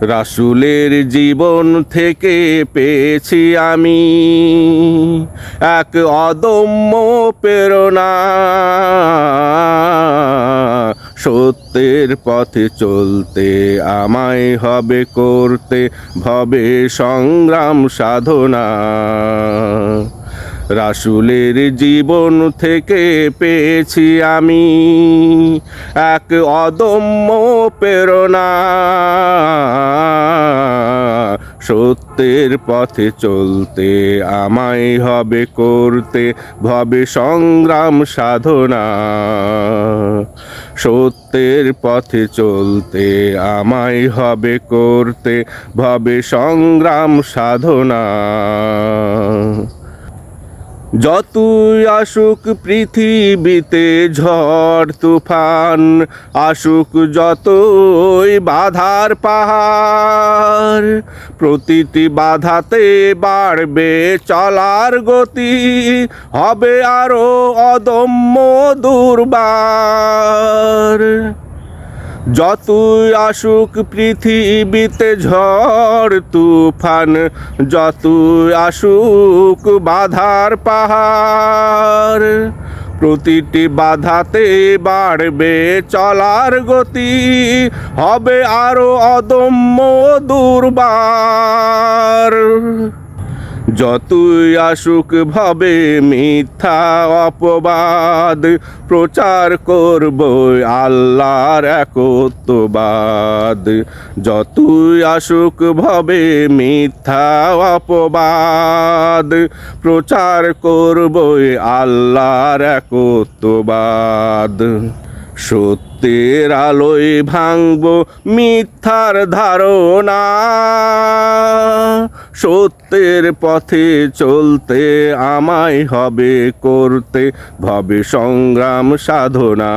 রাসুলের জীবন থেকে পেয়েছি আমি এক অদম্য প্রেরণা। সত্যের পথে চলতে, আমায় হবে করতে ভবে সংগ্রাম সাধনা। রাসুলের জীবন থেকে পেয়েছি আমি এক অদম্য প্রেরণা। সত্যের পথে চলতে, আমায় হবে করতে ভবে সংগ্রাম সাধনা। সত্যের পথে চলতে, আমায় হবে করতে ভবে সংগ্রাম সাধনা। যতই আসুক পৃথিবীতে ঝড়, তুফান, আসুক যতই বাধার পাহাড়, প্রতিটি বাধাতে বাড়বে চলার গতি, হবে আরও অদম্য দুর্বার। যতই আসুক পৃথিবীতে ঝড়, তুফান, যতই আসুক বাধার পাহাড়, প্রতিটি বাধাতে বাড়বে চলার গতি, হবে আরও অদম্য দুর্বার। যতই আসুক ভাবে মিথ্যা অপবাদ, প্রচার করব আল্লাহর একত্ববাদ। যতই আসুক ভাবে মিথ্যা অপবাদ, প্রচার করব আল্লাহর একত্ববাদ। সত্যের আলোয় ভাঙব মিথ্যার ধারণা। সত্যের পথে চলতে আমায় হবে করতে, ভবে সংগ্রাম সাধনা।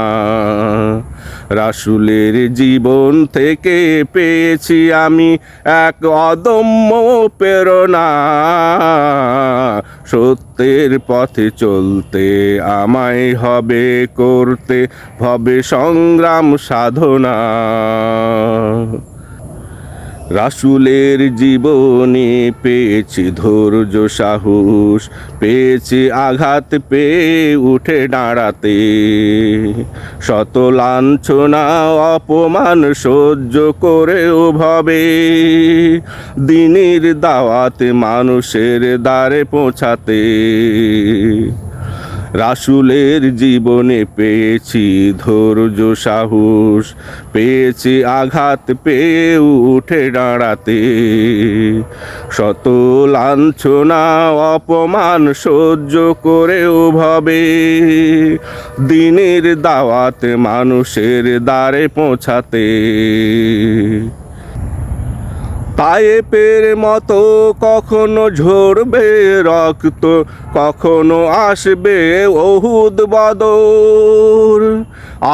রাসুলের জীবন থেকে পেয়েছি আমি এক অদম্য প্রেরণা। সত্যের পথে চলতে আমায় হবে করতে হবে সংগ্রাম সাধনা। রাসুলের জীবনে পেয়েছি ধৈর্য, সাহস, পেয়েছি আঘাত, পেয়ে উঠে দাঁড়াতে। শত লাঞ্ছনা, অপমান সহ্য করেও ভাবে। দিনের দাওয়াতে মানুষের দ্বারে পৌঁছাতে। রাসুলের জীবনে পেয়েছি ধৈর্য, সাহস, পেয়েছি আঘাত, পেয়ে উঠে দাঁড়াতে। শত লাঞ্ছনা, অপমান সহ্য করেও ভাবে। দিনের দাওয়াত মানুষের দ্বারে পৌঁছাতে। পায়েপের মতো কখনো ঝরবে রক্ত, কখনো আসবে ওহুদ বদর।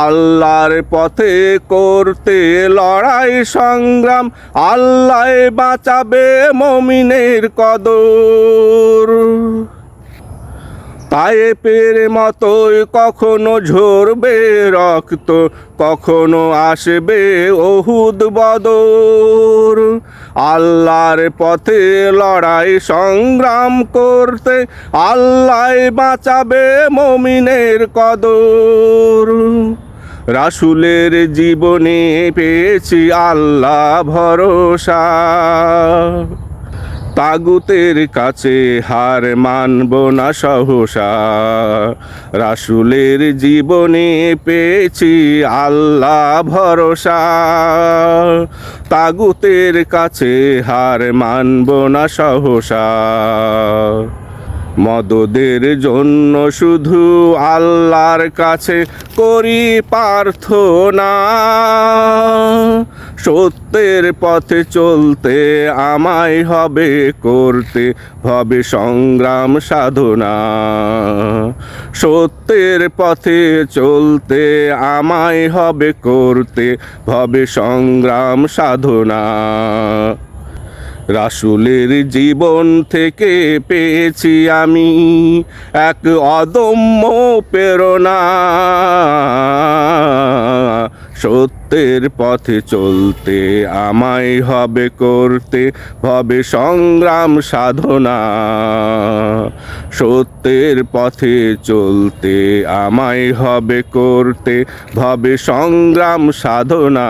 আল্লাহর পথে করতে লড়াই সংগ্রাম, আল্লাহ বাঁচাবে মমিনের কদর। পায়েপের মতোই কখনো ঝরবে রক্ত, কখনো আসবে ওহুদ বদর। আল্লাহর পথে লড়াই সংগ্রাম করতে আল্লাহ বাঁচাবে মমিনের কদর। রাসুলের জীবনে পেয়েছি আল্লাহ ভরসা। তাগুতের কাছে হার মানব না সহসা। রাসুলের জীবনে পেয়েছি আল্লাহ ভরসা। তাগুতের কাছে হার মানব না সহসা। মদদের জন্য শুধু আল্লাহর কাছে করি প্রার্থনা। সত্যের পথে চলতে আমায় হবে করতে, হবে সংগ্রাম সাধনা। সত্যের পথে চলতে আমায় হবে করতে, হবে সংগ্রাম সাধনা। রাসুলের জীবন থেকে পেয়েছি আমি এক অদম্য প্রেরণা। সত্যের পথে চলতে, আমায় হবে করতে ভবে সংগ্রাম সাধনা। সত্যের পথে চলতে, আমায় হবে করতে ভবে সংগ্রাম সাধনা।